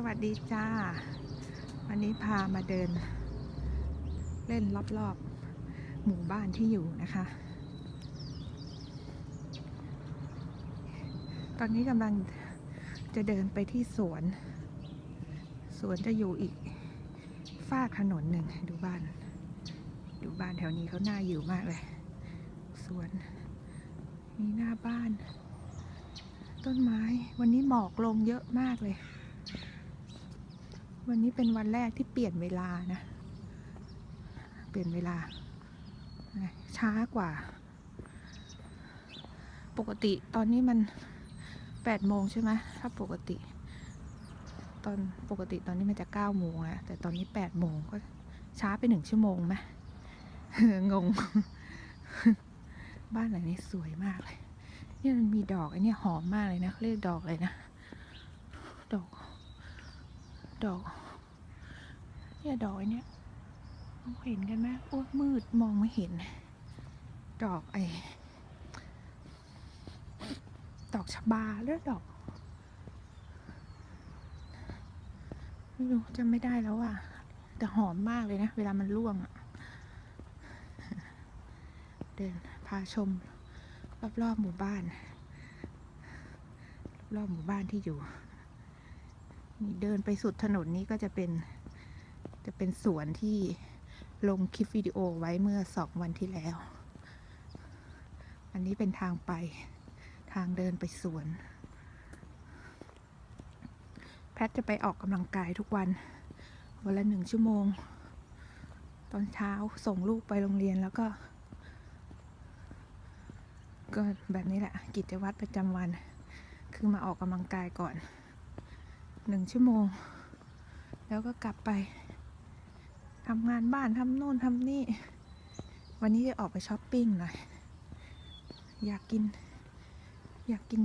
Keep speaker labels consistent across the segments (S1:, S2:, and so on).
S1: สวัสดีจ้า วันนี้พามาเดิน เล่นรอบๆ หมู่บ้านที่อยู่นะคะ ตอนนี้กำลังจะเดินไปที่สวน สวนจะอยู่อีกฝากถนนหนึ่งดูบ้าน ดูบ้านแถวนี้เขาน่าอยู่มากเลย สวนมีหน้าบ้าน ต้นไม้วันนี้หมอกลงเยอะมากเลย วันนี้เป็นวันแรกที่เปลี่ยนเวลานะ เปลี่ยนเวลา ช้ากว่า ปกติตอนนี้มันแปดโมงใช่ไหมถ้าปกติ ตอนปกติตอนนี้มันจะเก้าโมงแล้วแต่ตอนนี้แปดโมงก็ช้าไปหนึ่งชั่วโมงไหมงง บ้านหลังนี้สวยมากเลยนี่มันมีดอกไอันนี้หอมมากเลยนะเขาเรียกดอกเลยนะ ดอก ดอก เนี่ยดอกไอเนี้ยมองเห็นกันไหมโอ้มืดมองไม่เห็น ดอกไอ้ดอกชบาหรือดอกไม่รู้จำไม่ได้แล้วอะ แต่หอมมากเลยนะ เวลามันร่วงอะเดินพาชม รอบๆหมู่บ้าน รอบๆหมู่บ้านที่อยู่ เดินไปสุดถนนนี้ก็จะเป็น จะเป็นสวนที่ลงคลิปวิดีโอไว้เมื่อสองวันที่แล้ว อันนี้เป็นทางไปทางเดินไปสวน แพทจะไปออกกำลังกายทุกวัน วันละหนึ่งชั่วโมง ตอนเช้าส่งลูกไปโรงเรียนแล้วก็ ก็แบบนี้แหละกิจวัตรประจำวัน คือมาออกกำลังกายก่อน หนึ่งชั่วโมง แล้วก็กลับไปทำงานบ้านทำโน่นทำนี่ วันนี้จะออกไปช้อปปิ้งหน่อย อยากกิน อยากกิน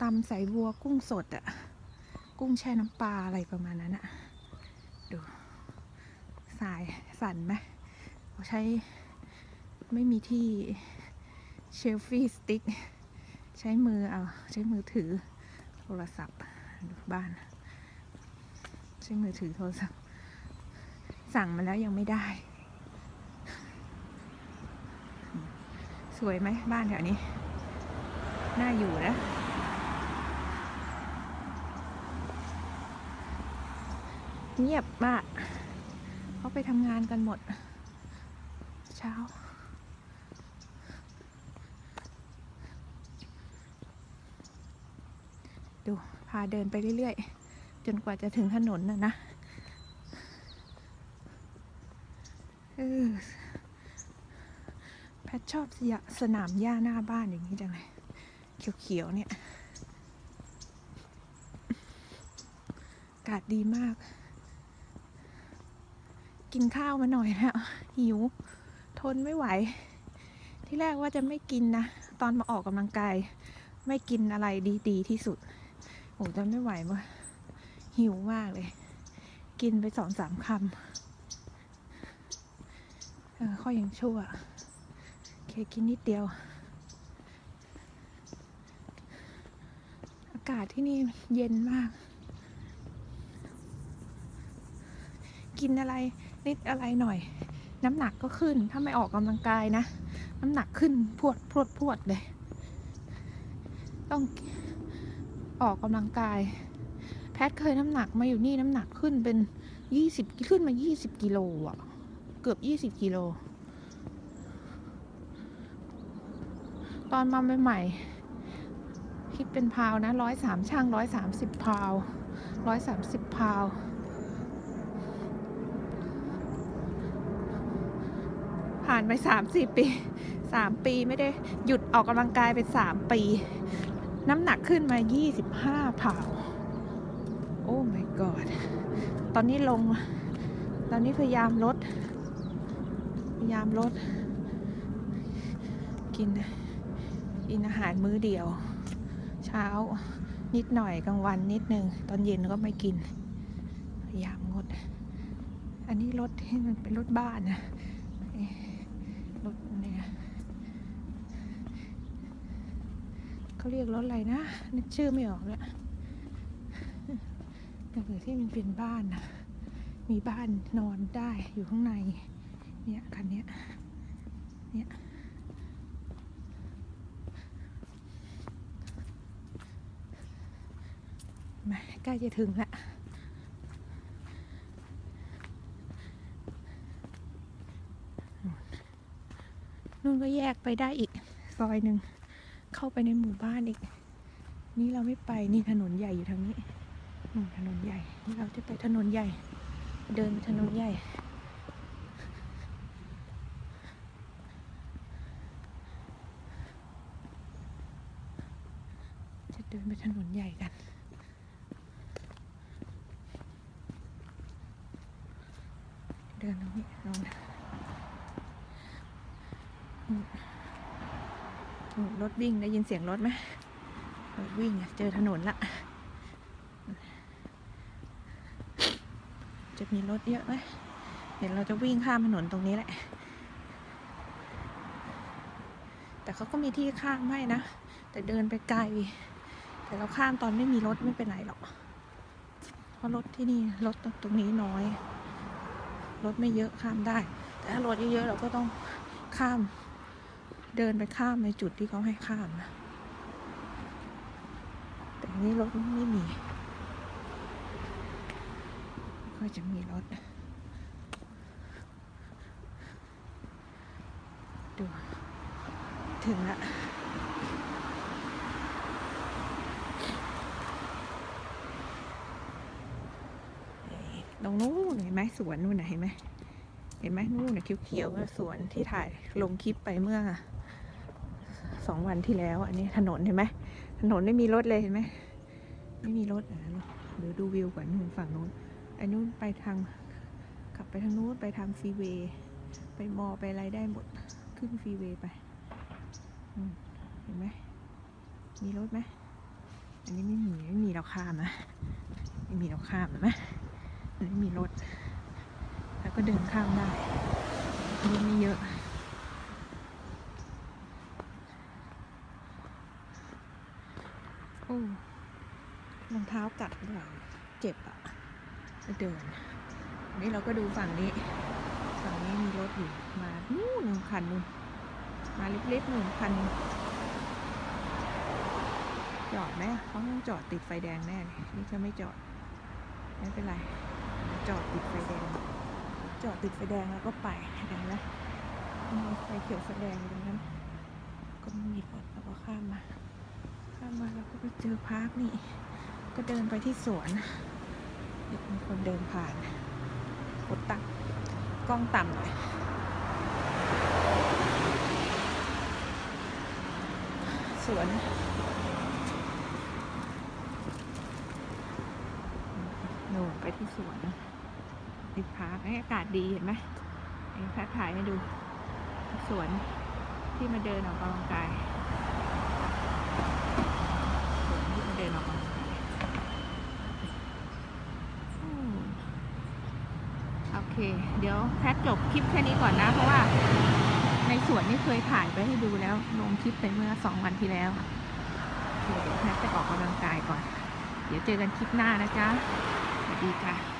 S1: ตำใส่บัวกุ้งสดอะกุ้งแช่น้ำปลาอะไรประมาณนั้นอะดูสายสั่นไหมเขาใช้ไม่มีที่เชลฟี่สติ๊ก ใช้มือเอาใช้มือถือโทรศัพท์ดูบ้าน ใช้มือถือโทรศัพท์ สั่งมาแล้วยังไม่ได้ สวยไหมบ้านแถวนี้ น่าอยู่นะเงียบมากเขาไปทำงานกันหมด เช้า ดูพาเดินไปเรื่อยๆ จนกว่าจะถึงถนนน่ะนะแพทชอบสสนามหญ้าหน้าบ้านอย่างนี้จังเลยเขียวๆเนี่ยอากาศดีมาก กินข้าวมาหน่อยแล้ว หิว ทนไม่ไหว ที่แรกว่าจะไม่กินนะ ตอนมาออกกำลังกาย ไม่กินอะไรดี ๆ ที่สุด โอ้จะไม่ไหวว่ะหิวมากเลย กินไปสองสามคำเออข้อยังชั่วเคกินนิดเดียว อากาศที่นี่เย็นมาก กินอะไรนิดอะไรหน่อย น้ำหนักก็ขึ้น ถ้าไม่ออกกำลังกายนะ น้ำหนักขึ้นพวดพวดพวดเลย ต้อง ออกกำลังกาย แพทเคยน้ำหนักมาอยู่นี่น้ำหนักขึ้นเป็นยี่สิบขึ้นมายี่สิบกิโลอะ เกือบยี่สิบกิโล ตอนมาใหม่ๆคิดเป็นพาวนะร้อยสามช่างร้อยสามสิบพาวร้อยสามสิบพาวผ่านไปสามสี่ปีสามปีไม่ได้หยุดออกกำลังกายไปสามปี น้ำหนักขึ้นมายี่สิบห้าพาวโอ้ my god ตอนนี้ลง ตอนนี้พยายามลด พยายามลด กิน กินอาหารมื้อเดียว เช้านิดหน่อยกลางวันนิดนึง ตอนเย็นก็ไม่กิน พยายามงด อันนี้รถที่มันเป็นรถบ้านนะ รถเนี่ย เขาเรียกรถอะไรนะนึกชื่อไม่ออกเลยอย่างอื่นที่มันเป็นบ้านนะมีบ้านนอนได้อยู่ข้างใน เนี่ยคันเนี้ยเนี่ยมาใกล้จะถึงละนู่นก็แยกไปได้อีกซอยหนึ่ง เข้าไปในหมู่บ้านอีก นี่เราไม่ไปนี่ถนนใหญ่อยู่ทางนี้นู่ถนนใหญ่ นี่เราจะไปถนนใหญ่ เดินไปถนนใหญ่ จะเดินไปถนนใหญ่กันเดินตรงนี้ลงนะ รถวิ่งได้ยินเสียงรถไหมรถวิ่งเจอถนนละ จะมีรถเยอะไหมเดี๋ยวเราจะวิ่งข้ามถนนตรงนี้แหละ แต่เขาก็มีที่ข้ามให้นะ แต่เดินไปไกล แต่เราข้ามตอนไม่มีรถไม่เป็นไรหรอก เพราะรถที่นี่รถตรงนี้น้อย รถไม่เยอะข้ามได้ แต่ถ้ารถเยอะๆเราก็ต้องข้าม เดินไปข้ามในจุดที่เขาให้ข้ามนะ แต่นี้รถไม่มี ก็จะมีรถดูถึงละตรงนู้นเห็นไหมสวนนู่นเห็นไหมเห็นไหมนู่นนะเขียวๆสวนที่ถ่ายลงคลิปไปเมื่อ สองวันที่แล้ว อันนี้ถนนเห็นไหมถนนไม่มีรถเลยเห็นไหมไม่มีรถอะเดี๋ยวดูวิวก่อนนู่นฝั่งนู้นอ้นู้นไปทางขับไปทางนู้นไปทางฟรีเวย์ไปมอไปอะไรได้หมดขึ้นฟรีเวย์ไปเห็นไหมมีรถไหมอันนี้ไม่มีไม่มีเราข้ามนะไม่มีเราข้ามเห็นไหมอันนี้มีรถ แล้วก็เดินข้ามได้รถไม่เยอะ โอ้รองเท้ากัดหรือเปล่าเจ็บอะเดินนนี้เราก็ดูฝั่งนี้ ฝั่งนี้มีรถอยู่มานู่นหนึ่งคันนู่นมาเล็กๆหนึ่งคัน จอดไหมเขาต้องจอดติดไฟแดงแน่นี่จะไม่จอด ไม่เป็นไร จอดติดไฟแดง จอดติดไฟแดงแล้วก็ไปเห็นไหมมีไฟเขียวไฟแดงอยู่ตรงนั้น ก็ไม่มีรถเราก็ข้ามมา ข้ามมาแล้วก็ไปเจอพาร์คนี่ ก็เดินไปที่สวนเด็กมีคนเดินผ่านกดตั้งกล้องต่ำหน่อยสวนโน่นไปที่สวนติดพาร์คอากาศดีเห็นไหมไอ้แพทถ่ายให้ดู สวนที่มาเดินออกกำลังกาย สวนที่มาเดินออกกำลังกายอืมโอ เค เดี๋ยวแพทจบคลิปแค่นี้ก่อนนะ เพราะว่าในสวนนี่เคยถ่ายไปให้ดูแล้ว ลงคลิปไปเมื่อสองวันที่แล้วเดี๋ยวแพทจะออกกำลังกายก่อน เดี๋ยวเจอกันคลิปหน้านะจ๊ะสวัสดีค่ะ